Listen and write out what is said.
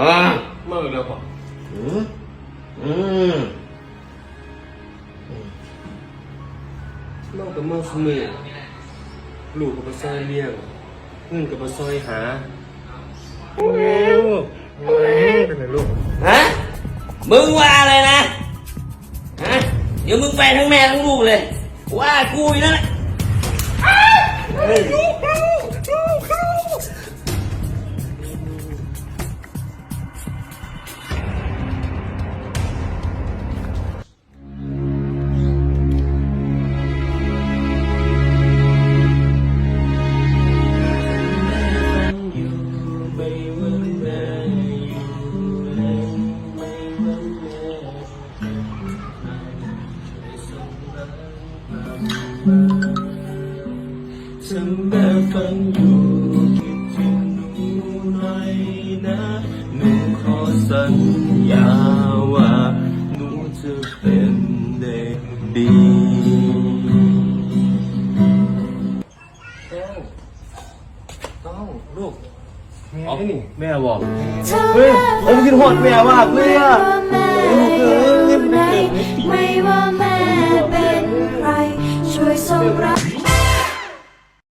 อ่าเมื่อแล้วป่ะอืมอืมเมื่อกับเมื่อสมัยลูกกับไปซอยเลี้ยงเงินกับไปซอยหาโอ้ยเป็นไงลูกฮะมึงว่าอะไรนะฮะเดี๋ยวมึงไปทั้งแม่ทั้งลูกเลย ว่ากูอีกแล้วนะเฮ้ย ฉันแม่ฟังอยู่คิดถึงหนูหน่อยนะหนูขอสัญญาว่าหนูจะเป็นเด็กดีต้องลูกแม่นี่แม่บอกเฮ้ยผมคิดหดแม่มากเลยอะลูกเอ้ยไม่ได้เกิดไม่ปีไม่ว่า แม่